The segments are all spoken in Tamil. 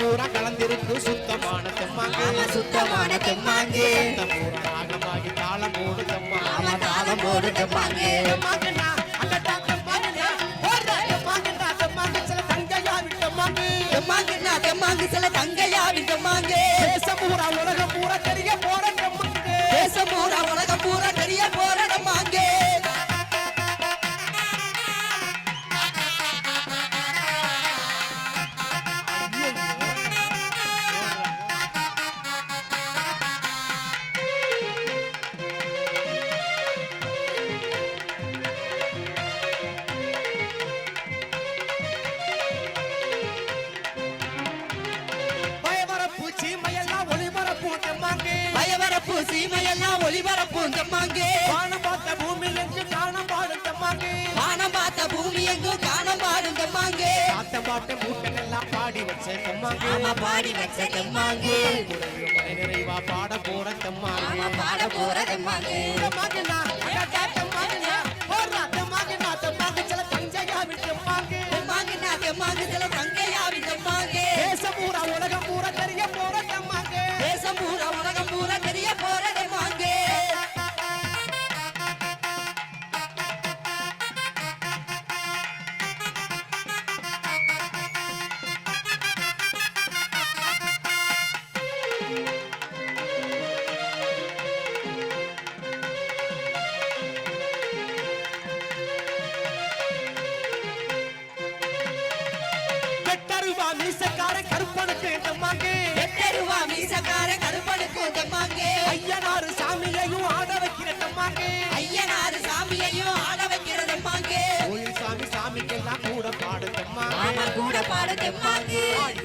பூரா கலந்திருக்கு சுத்தமான தெம்மாங்கு. சுத்தமான தெம்மாங்கு. சத்தம் பூரா ராகமாகி தாளம் போடு தெம்மா. தாளம் போடு தெம்மாங்கு. ஒளிபரப்பு தம்மாங்கே. வானம் பார்த்த பூமி எங்கு காணம் பாடும் தம்மாங்கே. வானம் பார்த்த பூமி எங்கு காணம் பாடும் தம்மாங்கே. பார்த்த பாட்டு மூட்டன் எல்லாம் பாடி வச்ச தம்மாங்கே. ஆமா பாடி வச்ச தம்மாங்கே. நிறைவா பாட போற தம்மாங்க. ஆமா சில தங்கையா মাগে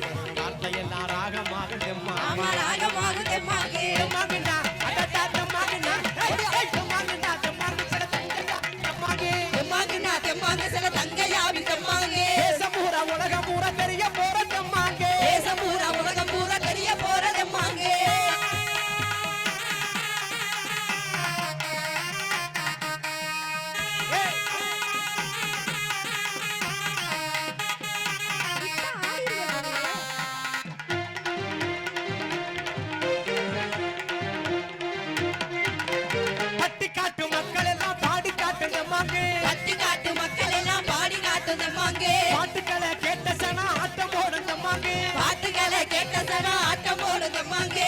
தம்மாங்க பாட்டுக்களை கேட்ட சனா ஆட்டம் போடும் தம்மாங்க பாட்டுக்களை கேட்ட சனா ஆட்டம் போடும் தம்மாங்க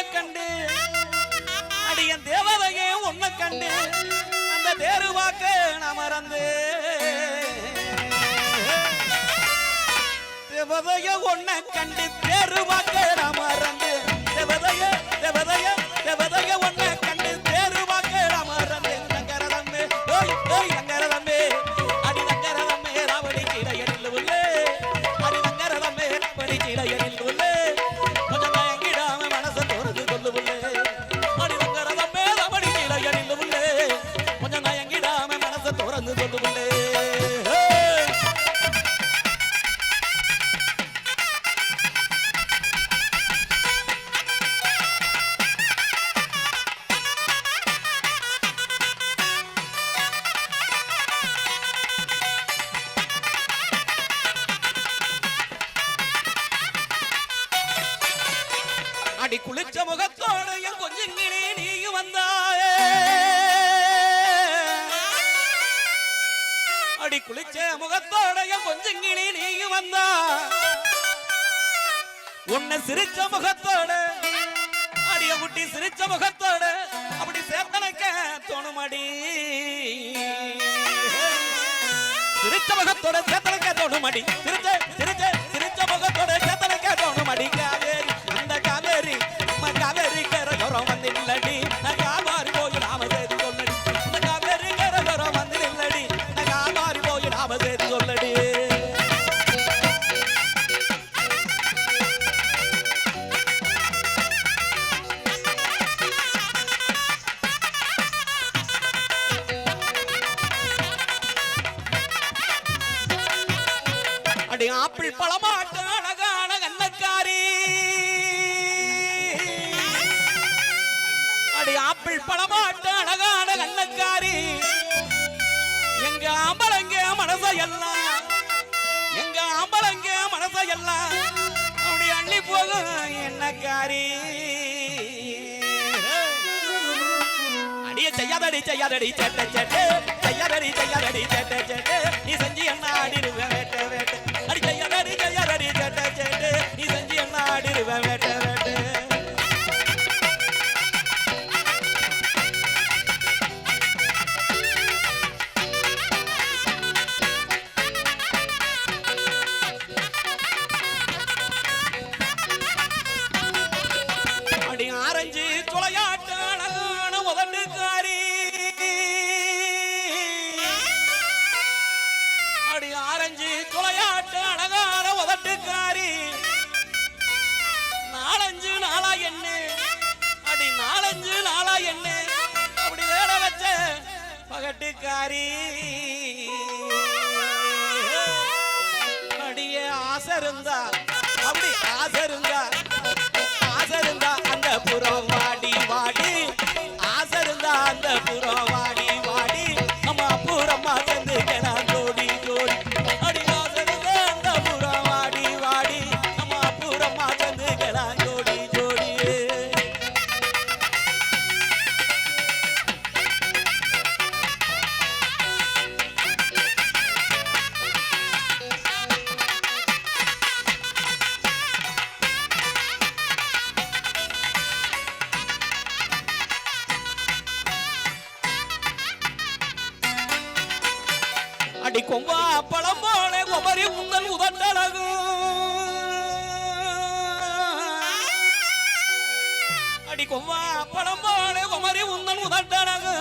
உன்னை கண்டு. அடியன் தேவதையே உன்னை கண்டு. அந்த தேரு வாக்க நான் மறந்து. தேவதைய உன்னை கண்டு. தேரு வாக்க நான் மறந்து. தேவதைய தேவதைய தேவதைய உன்னை குட்டி சிரிச்ச முகத்தோட அப்படி சேர்த்தனக்க தோணுமடி. சிரிச்ச முகத்தோட சேர்த்தனக்க தோணுமடி. சிரிச்ச சிரிச்ச சிரிச்ச முகத்தோட சேர்த்தனக்க தோணுமடி. காவேரி அந்த காவேரி நம்ம காவேரி கரகரம் வந்து நில்லடி. அடி ஆப்பிள் பழமாட்ட அழகான கண்ணக்காரி அடி ஆப்பிள் பழமாட்ட அழகான கண்ணக்காரி எங்க ஆம்பளங்க மனச எல்லாம் எங்க ஆம்பளங்க மனச எல்லாம் அப்படி அள்ளி போகும் என்னக்காரி. அடியே செய்யாதடி செய்யாதடி சேட்ட சேட்டு. செய்யாதடி செய்யாதடி சேட்ட சேட்டு. நீ செஞ்சு என்ன ஆடிடுவ அடி கொம்பா பழம் போல கொமரி உந்தன் உதட்டழகு.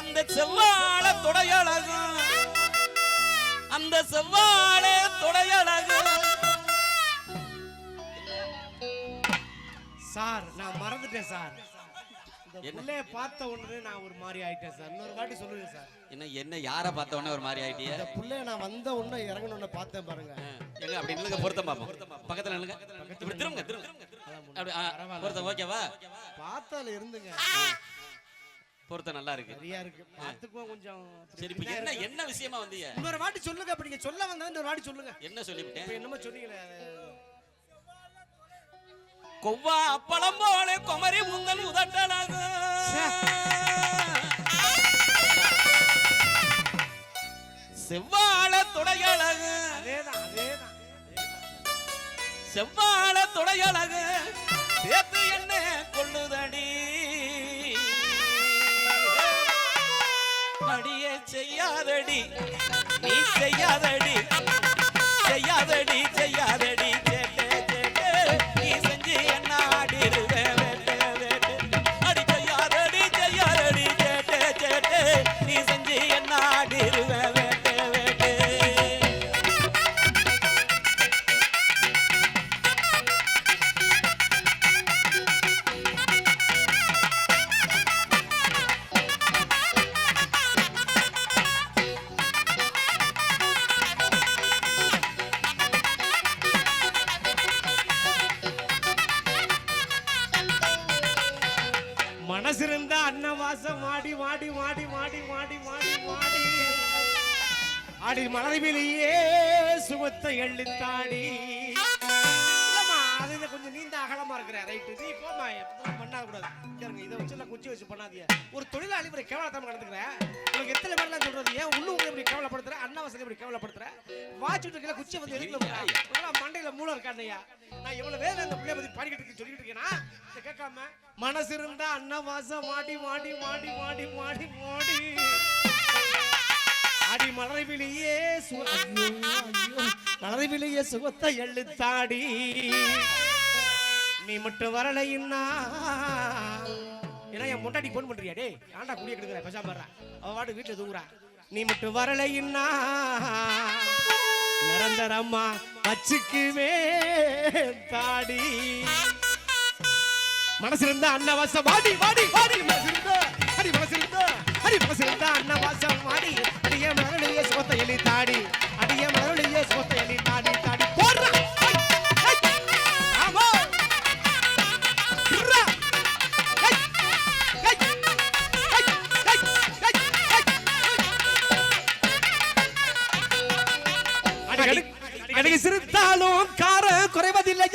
அந்த செவ்வாழ தொடையழகு. அந்த செவ்வாழ தொடையழகு. சார் நான் மறந்துட்டேன் சார். பிள்ளைய பார்த்த உடனே நான் ஒரு மாதிரி ஆயிட்டேன் சார். இன்னொரு வாட்டி சொல்லுங்க சார். என்ன என்ன யாரை பார்த்த உடனே ஒரு மாதிரி ஆயிட்டிய? இந்த புள்ளைய நான் வந்த உடனே இறங்கின உடனே பார்த்தேன் பாருங்க. எங்க அப்படி நில்லுங்க பொருத்தம் பார்ப்போம். பக்கத்துல நில்லுங்க. இப்படி திரும்புங்க திரும்புங்க அப்படி பொருத்தம் ஓகேவா பார்த்தால இருந்துங்க. பொருத்தம் நல்லா இருக்கு. சரியா இருக்கு. பார்த்துக்குவோம் கொஞ்சம். சரி இப்ப என்ன என்ன விஷயமா வந்தீங்க? இன்னொரு வாட்டி சொல்லுங்க அப்ப நீங்க சொல்ல வந்தா இன்னொரு வாட்டி சொல்லுங்க. என்ன சொல்லிவிட்டேன்? என்னமோ சொன்னீங்களே. கொவ்வா அப்பளம் போல குமரி முந்தன் உதட்டலாக. செவ்வாழ துடையழகு அதேதான். செவ்வாழ துடையழகு சேர்த்து என்ன கொள்ளுதடி. அடியே செய்யாதடி நீ செய்யாதடி. ஆடி மலர்விலேயே சுகத்தை எள்ளித்தாடி இல்லம்மா அது கொஞ்சம் நீண்ட அகலமா இருக்கிற ரைட்டு. நீ போமா எப்பவும் கூடாது கேளுங்க இதை வச்சு எல்லாம் குச்சி வச்சு பண்ணாதீங்க. ஒரு தொழிலாளி இப்படி கேவலத்தம் நடந்துக்கிற உங்களுக்கு எத்தனை பேர்லாம் சொல்றது? ஏன் உள்ளூர் இப்படி கேவலப்படுத்துற? அண்ணா இப்படி கேவலப்படுத்துற? வாட்சிட்டு இருக்கல குச்சி வந்து எதுக்குல மண்டையில மூளை இருக்காண்டையா நான் எவ்வளவு வேலை இந்த பிள்ளைய பத்தி பாடிக்கிட்டு இருக்கேன் சொல்லிட்டு இருக்கேனா? இதை கேட்காம மனசு இருந்தா அண்ணா மாடி மாடி மாடி மாடி மாடி மாடி அடி மலர்விலேயே சு- ஐயோ, ஐயோ. மலர்விலேயே சுகத்தை நீ மட்டும் வரலைன்னா ஏன்னா என் முன்னாடி போன் பண்றியா டே ஆண்டா குடிய கெடுக்கிற பசா பாடுறா. அவ வாட்டு வீட்டுல தூங்குறா. நீ மட்டும் வரலைன்னா நிரந்தரம்மா வச்சுக்குவே தாடி. மனசு இருந்தா அன்னவாசம் வாடி வாடி வாடி மனசு இருந்தா அடி மனசு இருந்தா எனக்கு பசித்த அன்னவாசம் கார குறைவதில்லை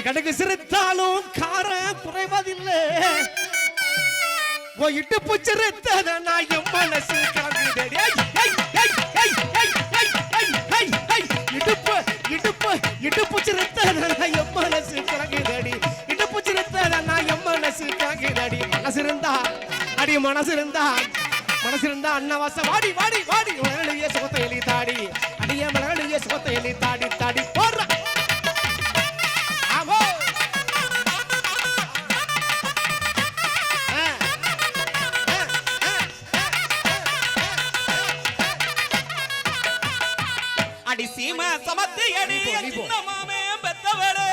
ரெண்டு கணக்கு சிரித்தாலும் காரம் குறைவதில்லை. போயிட்டு புச்சிருத்தத நான் என் மனசு காங்குதடி இடுப்பு இடுப்பு இடுப்புச்சிருத்தத நான் என் மனசு காங்குதடி இடுப்புச்சிருத்தத நான் என் மனசு காங்குதடி மனசு இருந்தா அடி மனசு இருந்தா மனசு இருந்தா அன்னவாசம். வாடி வாடி வாடி. மலகழிய சுகத்தை எலி தாடி. அடிய மலகழிய சுகத்தை எலி தாடி தாடி. சீம சமத்தி அடி நீ போ, நீ போ. சின்ன மாமே பெத்தவளே.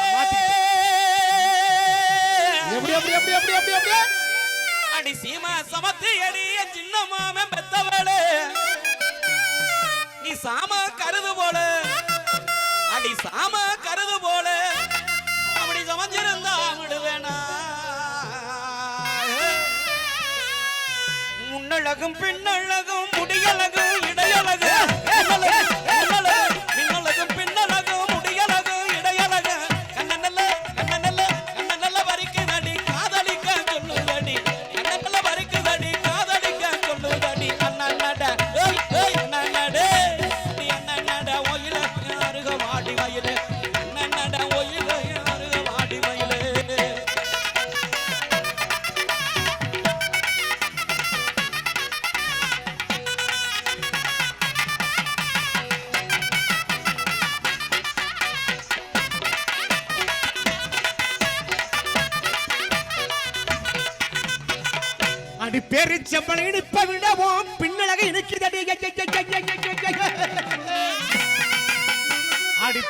எப்படி எப்படி எப்படி எப்படி எப்படி எப்படி? அடி சீம சமத்தி அடி சின்ன மாமே பெத்தவளே. நீ சாம கருது போல. அடி சாம கருது போல. அப்படி சமைஞ்சிருந்தா விடுவேனா? முன்னழகும் பின்னழகும் முடியழகும் இடையழகு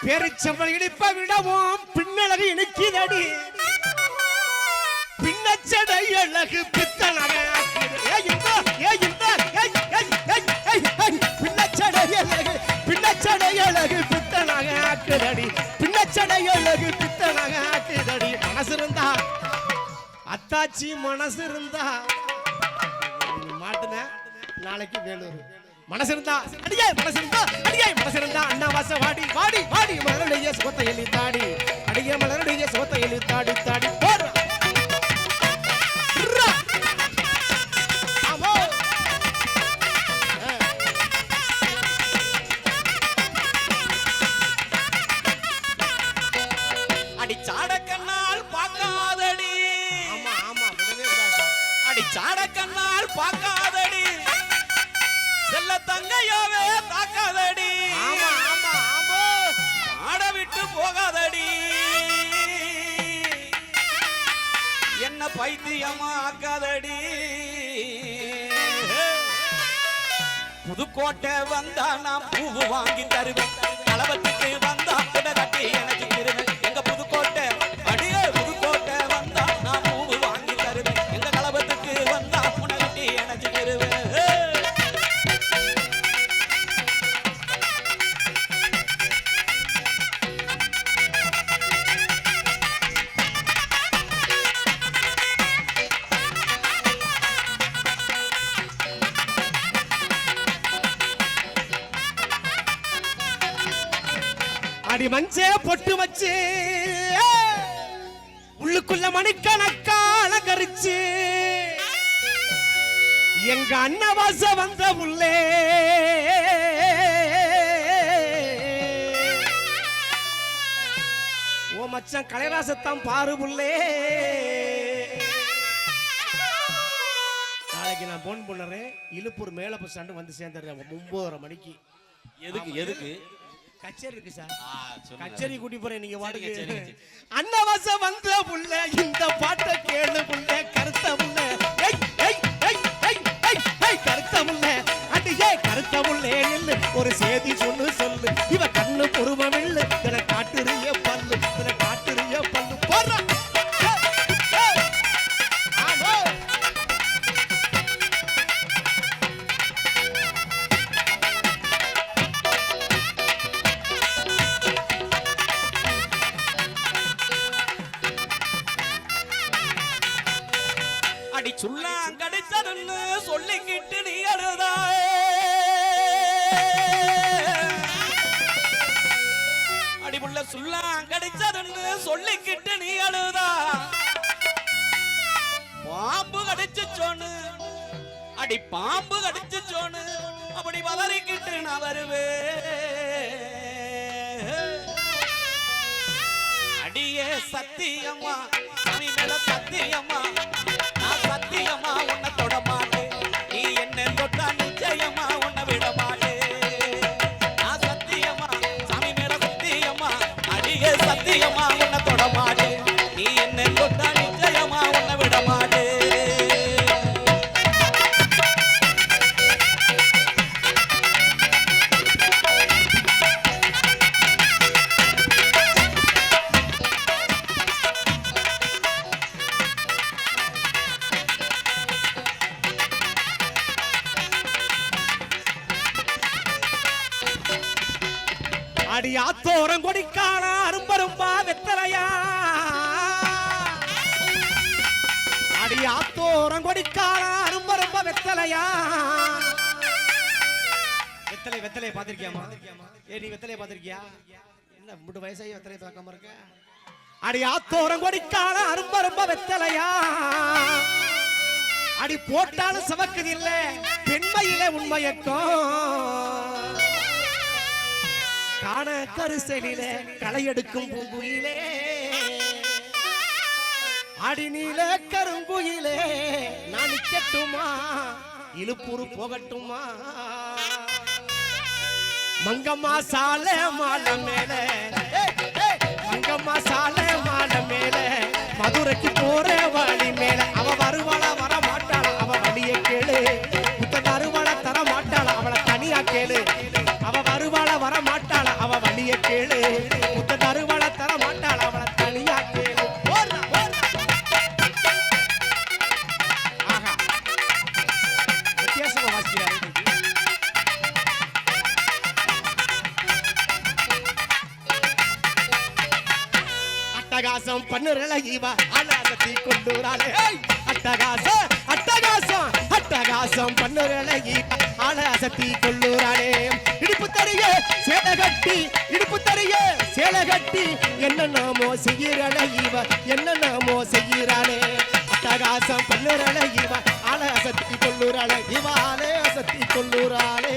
பெருச்சம்பல் இடிப்ப விடவும் பின்னலகு இணைக்குதடி பின்னச்சடை அழகு பித்தளகு பின்னச்சடை அழகு பின்னச்சடை அழகு பித்தனாக ஆக்குதடி. பின்னச்சடை அழகு பித்தனாக ஆக்குதடி. மனசு இருந்தா அத்தாச்சி மனசு இருந்தா. மாட்டுன நாளைக்கு வேலூர். மனசிருந்தா அடியே மனசு இருந்தா அடியே மனசிருந்தா அண்ணா வாச வாடி வாடி வாடி மலருடைய சோத்தை எழுத்தாடி அடியே மலருடைய சோத்தை எழுத்தாடி தாடி. பைத்தியமா ஆக்காதடி புதுக்கோட்டை வந்தா நான் பூவு வாங்கி தருவேன். தளபதிக்கு வந்தா கூட கட்டி எனக்கு திருவேன். மச்சான் கலைராசத்தான் பாரு புள்ளே. நாளைக்கு நான் போன் பண்ணுறேன். இழுப்பூர் மேல பஸ் ஸ்டாண்டு வந்து சேர்ந்துடுறேன் ஒன்பதரை மணிக்கு. எதுக்கு எதுக்கு? கச்சேரி இருக்கு சார். கச்சேரி கூட்டி போறேன் நீங்க சரிங்க. அன்னவாச வந்த புள்ள இந்த பாட்டை கேளு புள்ள கருத்த புள்ள கருத்த புள்ள அடியே கருத்த புள்ளே நில்லு. ஒரு செய்தி சொல்லு சொல்லு. இவ கண்ணு பொறுமம் இல்லு இத காட்டுறிய காட்டு சத்தியமா? சத்தியம்மா சாமி நான் சத்தியமா? உன்னை தொடமா அடி ஆத்தோரம் கொடிக்கானா அரும்பரும்பா வெத்தலையா? அடி ஆத்தோரம் கொடிக்கானா அரும்பரும்பா வெத்தலையா? வெத்தலை வெத்தலையை பார்த்துருக்கியாமா ஏ நீ வெத்தலையை பார்த்துருக்கியா? என்ன மூணு வயசாகி வெத்தலையை பார்க்காம இருக்க? அடி ஆத்தோரம் கொடிக்கானா அரும்பரும்பா வெத்தலையா? அடி போட்டாலும் சமக்குது இல்லை பெண்மையில உண்மையக்கம் காண கருசலில களையெடுக்கும் பூங்குயிலே. அடிநீல கருங்குயிலே நான் நிக்கட்டுமா இழுப்புறு போகட்டுமா? மங்கம்மா சால மாலை. மேல மங்கம்மா சால மாலை மேல. மதுரைக்கு போற வழி மேல. அவ வருவாளா வர மாட்டாளா அவ வழிய கேளு. புத்த தருவாளா தர மாட்டாளா அவளை தனியா கேளு. மாட்டாளா கேளு. அட்டகாசம் பண்ணுறலகிவா அலாசத்தை கொண்டுராலே அட்டகாசம் அட்டகாசம் அட்டகாசம் பண்ணுறலகிவா அலாசத்தி கொள்ளுறாளே இடுப்பு தருக சேலை கட்டி. இடுப்பு தருக சேலை கட்டி. என்ன நாமோ செய்யறலகிவா என்ன நாமோ செய்யறாளே. அட்டகாசம் பண்ணுறலகிவா அலாசத்தி கொள்ளுறாளே இவா அலாசத்தி கொள்ளுறாளே